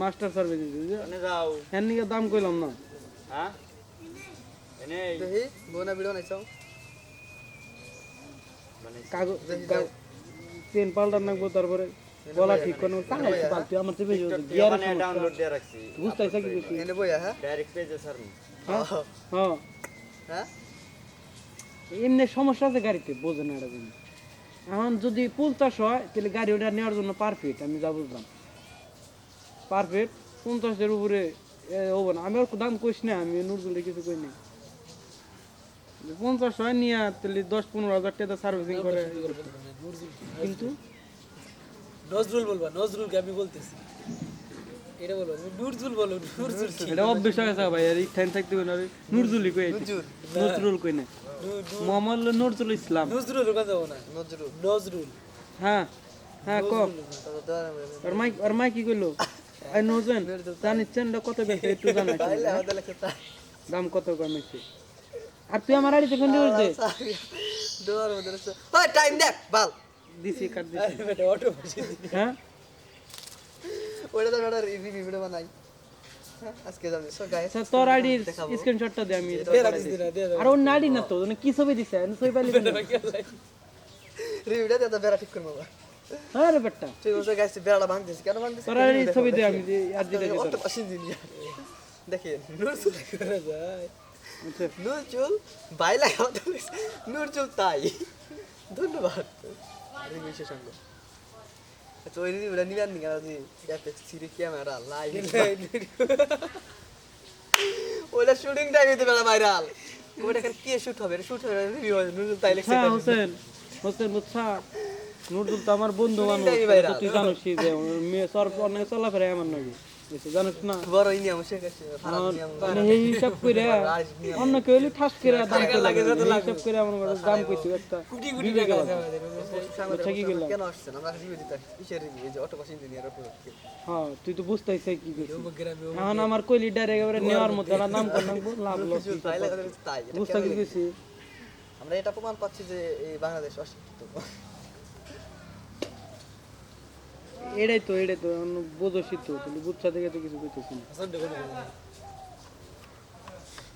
Master service দিছে এনে যাও এর নিকে দাম কইলাম না। হ্যাঁ? এনে দেখি বোনা ভিডিও নাইছাও মানে কাগজ পাল্টার নাকবো তারপরে। গলা ঠিক পাল্টি আমার চেপে যাবে গিয়ার ডাউনলোড দিয়ে রাখছি। বুঝতেছে কি এনে বইয়া হ্যাঁ? ডাইরেক্ট পেজে স্যার হ্যাঁ? হ্যাঁ। এমনি সমস্যা আছে গাড়িতে বোঝে না এটা এখন যদি পঞ্চাশ হয় তাহলে গাড়ি ওটা নেওয়ার জন্য পারফেক্ট আমি যা বুঝলাম। পারফেক্ট পঞ্চাশের উপরে হব না। আমি ওর দাম কইস না আমি নুরজুলে কিছু কই নাই পঞ্চাশ হয় নিয়ে তাহলে দশ পনেরো হাজার টাকা সার্ভিসিং করে। কিন্তু? নজরুল বলবা নজরুলকে আমি বলতেছি। এটা বলো নুরজুল বলো নুরজুল এটা অভ্যেস হয়ে গেছে ভাই আর থাকতে হবে না রে। কই নজরুল কই না? মোহাম্মদ নজরুল ইসলাম। নজরুল কথা যাব না। নজরুল। নজরুল হ্যাঁ হ্যাঁ আর মাইক আর মাইক কি কইলো? নোজেন জানিস চেনটা কত বেশি একটু জানাই তাই দাম কত কমেছে আর তুই আমার আড়িতে কোন দিবস দে দেওয়ার মধ্যে ওই টাইম দেখ বাল। দিছি কাট দিছি। এটা অটো বসে। হ্যাঁ? ওইটা তো ভিডিও বানাই। হ্যাঁ, আজকে যাবে। সো গাইস আচ্ছা তোর আইডির স্ক্রিনশটটা দে আমি আর ওর নাড়ি না তো কি ছবি দিছে? আমি ছবি পাইলি রিভিউটা দিয়ে তো বেড়া ঠিক করব হ্যাঁ রে বেটা। ঠিক আছে গাইস বেড়াটা ভাঙতেছি কেন ভাঙতেছি? তোর আইডির ছবি দে আমি আর দিতে দিতে অত পাশে দিন দেখেন নুরচুল করা যায়। আচ্ছা। নুরচুল ভাই লাগা নুরচুল তাই। ধন্যবাদ। রিভিউ শেষ হলো। আচ্ছা ওই রিভিউটা নিবেন নি? যে অ্যাপেক্স সিরি ক্যামেরা লাইভ ওইটা শুটিং টাইমে তো বেড়া ভাইরাল এখানে কে শুট হবে? শুট হবে রিভিউ হবে। নুরচুল তাই লেখছে। হ্যাঁ হোসেন। হোসেন বুঝছা নুরদুল তো আমার বন্ধু মানুষ তাই জানিস যে মেয়ে সর অনেক চলাফেরা এমন নাকি? জানিস না? বড় ইনি আমার নিয়াম মানে এই হিসাব করে অন্য কেউ হলে ঠাস করে দাম করে লাগে। এই হিসাব করে আমার কাছে দাম কইছি একটা কোটি কোটি টাকা আছে আমাদের। আচ্ছা কি করলাম কেন আসছেন আমরা রিভিউ দিতে কিসের রিভিউ এই যে অটো পাস ইঞ্জিনিয়ার উপর হ্যাঁ তুই তো বুঝতেছিস কি এখন আমার কইলি ডাইরেক্ট এবারে নেওয়ার মধ্যে না দাম করে লাভ লস তাই লাগা তাই এটা বুঝতে কি কেমন আমরা এটা প্রমাণ পাচ্ছি যে এই বাংলাদেশ অশিক্ষিত। এটাই তো এটাই তো বোঝো শীত বুচ্ছা থেকে তো কিছু করতেছি না।